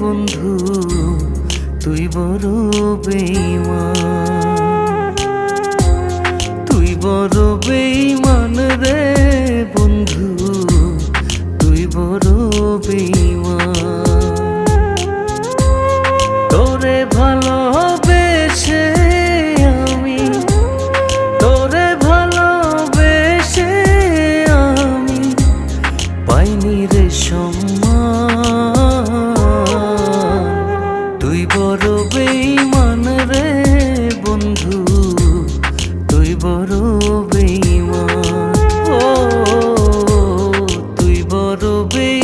বন্ধু তুই বড় বেইমান বড়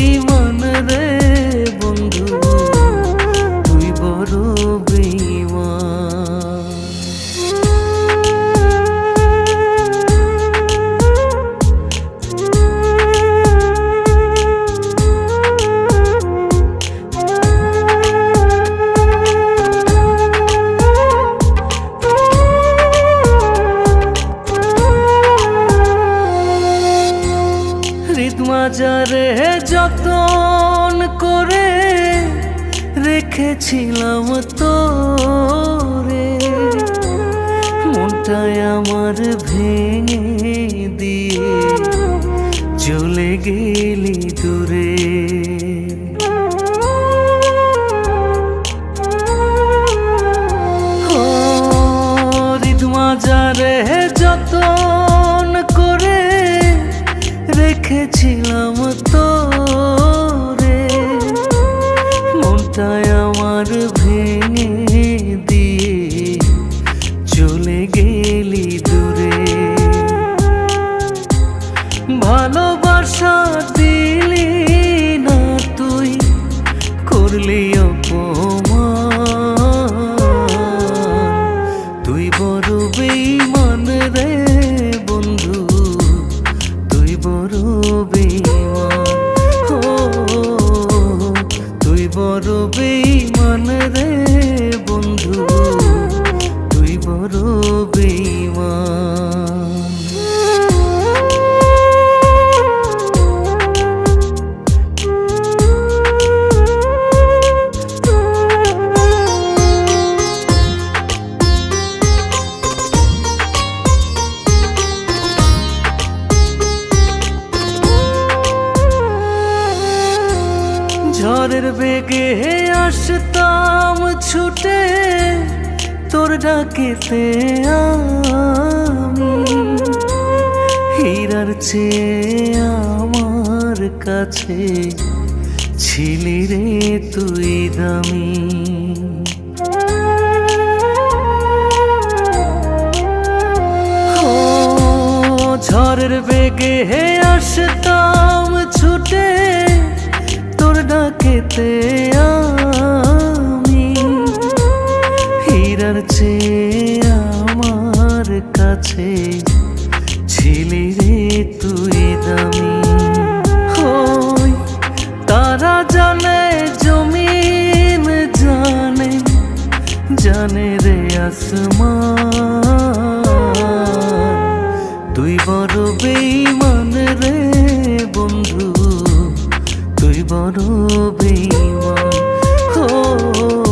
হৃদমাজারে যতন করে রেখেছিলাম তোরে। মনটায় আমার ভেঙে দিয়ে চলে গেলি দূরে। রেখেছিলাম তোরে। মনটায় আমার ভেঙে দিয়ে চলে গেলি দূরে। ভালোবাসা দিলি না তুই, করলি অপমান। তুই বড় বেইমান রে। তুই ঝড়ের বেগে আসতাম ছুটে, তোর ডাকেতে আমি। হীরার চেয়ে আমার কাছে ছিলি রে তুই দামি। ঝড়ের বেগে আসতাম ডাকেতে আমি হীরার চেয়ে আমার কাছে ছিলি রে তুই দামি। হই তারা জানে জমিন জানে জানে রে আসমান। তুই বড় বেইমান রে বন্ধু। তুই বড় বেইমান হো